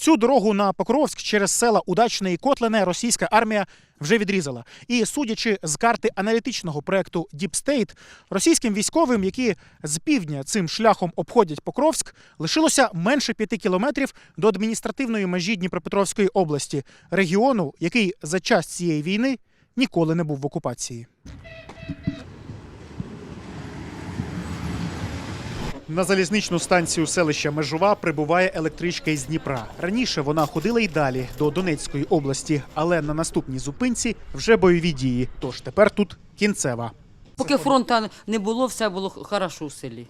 Цю дорогу на Покровськ через села Удачне і Котлине російська армія вже відрізала. І судячи з карти аналітичного проекту State, російським військовим, які з півдня цим шляхом обходять Покровськ, лишилося менше п'яти кілометрів до адміністративної межі Дніпропетровської області, регіону, який за час цієї війни ніколи не був в окупації. На залізничну станцію селища Межова прибуває електричка із Дніпра. Раніше вона ходила й далі до Донецької області, але на наступній зупинці вже бойові дії. Тож тепер тут кінцева. Поки фронту не було, все було хорошо в селі.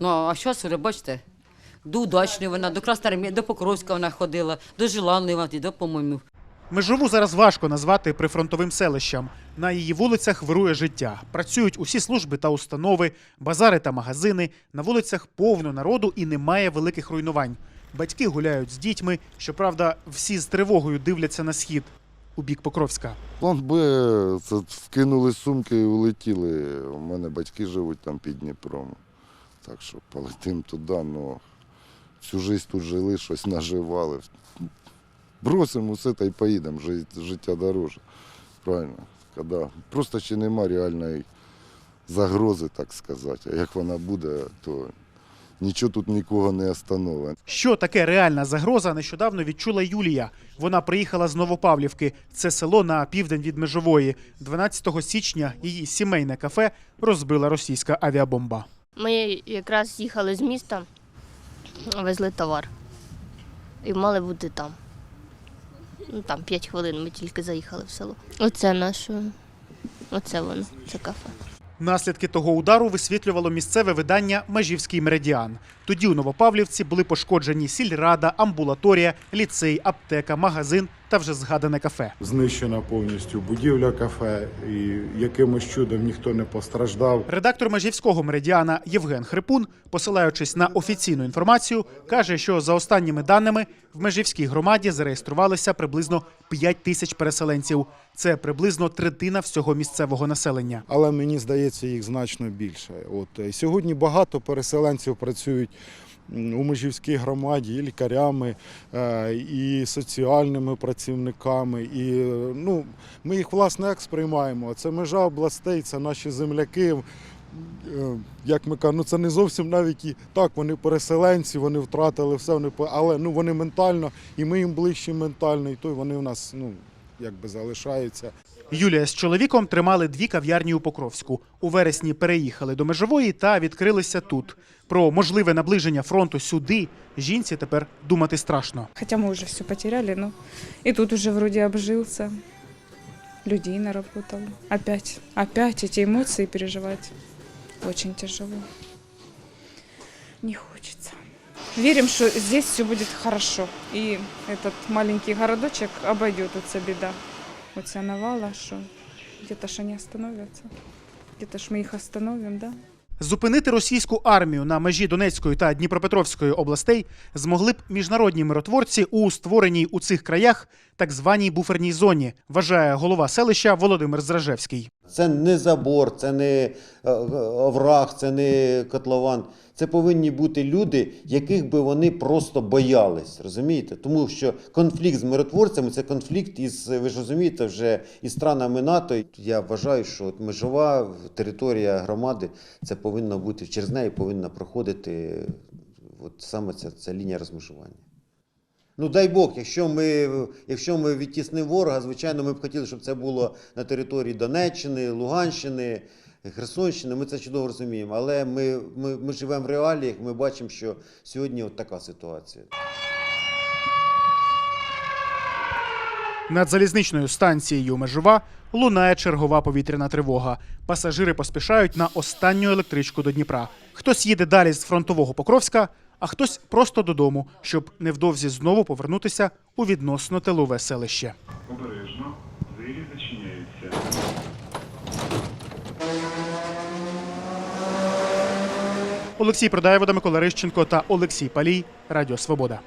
Ну, а зараз вже, бачите, до Удачної вона, до Красноармії, до Покровська вона ходила, до Желанної вона, до, по-моєму. Межову зараз важко назвати прифронтовим селищем. На її вулицях вирує життя. Працюють усі служби та установи, базари та магазини. На вулицях повно народу і немає великих руйнувань. Батьки гуляють з дітьми. Щоправда, всі з тривогою дивляться на схід у бік Покровська. План Б це вкинули сумки і улетіли. У мене батьки живуть там під Дніпром. Так що полетим туди, ну всю життя тут жили, щось наживали. Бросимо все та й поїдемо, життя дороже. Правильно. Коли просто ще нема реальної загрози, так сказати. А як вона буде, то нічого тут нікого не остановить. Що таке реальна загроза, нещодавно відчула Юлія. Вона приїхала з Новопавлівки. Це село на південь від Межової. 12 січня її сімейне кафе розбила російська авіабомба. Ми якраз їхали з міста, везли товар. І мали бути там. Ну, там 5 хвилин ми тільки заїхали в село. Оце наше, оце воно, це кафе. Наслідки того удару висвітлювало місцеве видання Межівський меридіан. Тоді у Новопавлівці були пошкоджені сільрада, амбулаторія, ліцей, аптека, магазин та вже згадане кафе. Знищена повністю будівля кафе, і якимось чудом ніхто не постраждав. Редактор Межівського меридіана Євген Хрипун, посилаючись на офіційну інформацію, каже, що за останніми даними в Межівській громаді зареєструвалися приблизно 5 тисяч переселенців. Це приблизно третина всього місцевого населення. Але мені здається, їх значно більше. От е, сьогодні багато переселенців працюють у Межівській громаді і лікарями, е, і соціальними працівниками. І е, ну, ми їх власне як сприймаємо. Це межа областей, це наші земляки. Е, Як ми кажемо, ну це не зовсім навіть і так. Вони переселенці, вони втратили все, вони по- але ну вони ментально, і ми їм ближчі ментально, і то й вони у нас ну якби залишаються. Юлія з чоловіком тримали дві кав'ярні у Покровську. У вересні переїхали до межової та відкрилися тут. Про можливе наближення фронту сюди жінці тепер думати страшно. Хотя мы уже все потеряли, но и тут уже вроде обжился. Людей наработал. Опять, опять эти эмоции переживать очень тяжело. Не хочется. Верим, что здесь все будет хорошо. И этот маленький городочек обойдет вся беда. Вот вся навала, что где-то ж они остановятся. Где-то ж мы их остановим, да? Зупинити російську армію на межі Донецької та Дніпропетровської областей змогли б міжнародні миротворці у створеній у цих краях так званій буферній зоні, вважає голова селища Володимир Зражевський. Це не забор, це не е, овраг, це не котлован. Це повинні бути люди, яких би вони просто боялись. Розумієте? Тому що конфлікт з миротворцями це конфлікт із, ви ж розумієте, вже із странами НАТО. Я вважаю, що от межова територія громади це повинно бути через неї повинна проходити от саме ця, ця лінія розмежування. Ну дай Бог, якщо ми, якщо ми відтіснимо ворога, звичайно, ми б хотіли, щоб це було на території Донеччини, Луганщини, Херсонщини. Ми це чудово розуміємо. Але ми, ми, ми живемо в реаліях, ми бачимо, що сьогодні от така ситуація. Над залізничною станцією Межова лунає чергова повітряна тривога. Пасажири поспішають на останню електричку до Дніпра. Хтось їде далі з фронтового Покровська, а хтось просто додому, щоб невдовзі знову повернутися у відносно тилове селище. Обережно, двері зачиняються. Олексій Продаєвода, Микола Рищенко та Олексій Палій. Радіо Свобода.